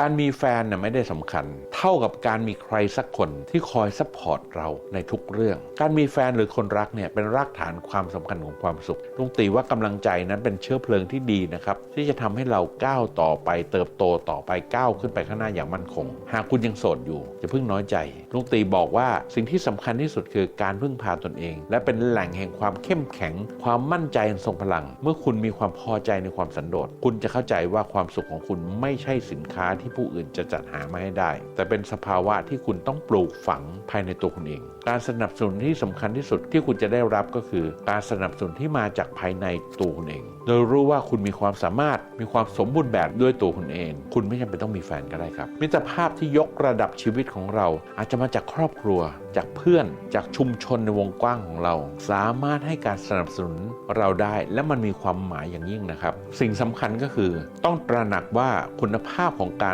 การมีแฟนน่ะไม่ได้สำคัญ เท่ากับการมีใครสักคนที่คอยซัพพอร์ตเราในทุกเรื่อง การมีแฟนหรือคนรักเนี่ยเป็นรากฐานความสำคัญของความสุขลุงตีว่ากำลังใจนั้นเป็นเชื้อเพลิงที่ดีนะครับที่จะทำให้เราก้าวต่อไป เติบโตต่อไปก้าวขึ้นไปข้างหน้าอย่างมั่นคง หากคุณยังโสดอยู่จะเพิ่งน้อยใจลุงตีบอกว่าสิ่งที่สำคัญที่สุดคือการพึ่งพาตนเอง และเป็นแหล่งแห่งความเข้มแข็ง ความมั่นใจอันทรงพลัง เมื่อคุณมีความพอใจในความสันโดษคุณจะเข้าใจว่าความสุขของคุณไม่ใช่สินค้าที่ที่ผู้อื่นจะจัดหามาให้ได้ แต่เป็นสภาวะที่คุณต้องปลูกฝังภายในตัวคุณเอง การสนับสนุนที่สำคัญที่สุดที่คุณจะได้รับก็คือ การสนับสนุนที่มาจากภายในตัวคุณเอง โดยรู้ว่าคุณมีความสามารถมีความสมบูรณ์แบบด้วยตัวคุณเอง คุณไม่จำเป็นต้องมีแฟนก็ได้ครับมิตรภาพที่ยกระดับชีวิตของเรา อาจจะมาจากครอบครัว จากเพื่อนจากชุมชนในวงกว้างของเรา สามารถให้การสนับสนุนเราได้ และมันมีความหมายอย่างยิ่งนะครับ สิ่งสำคัญก็คือต้องตระหนักว่าคุณภาพของการ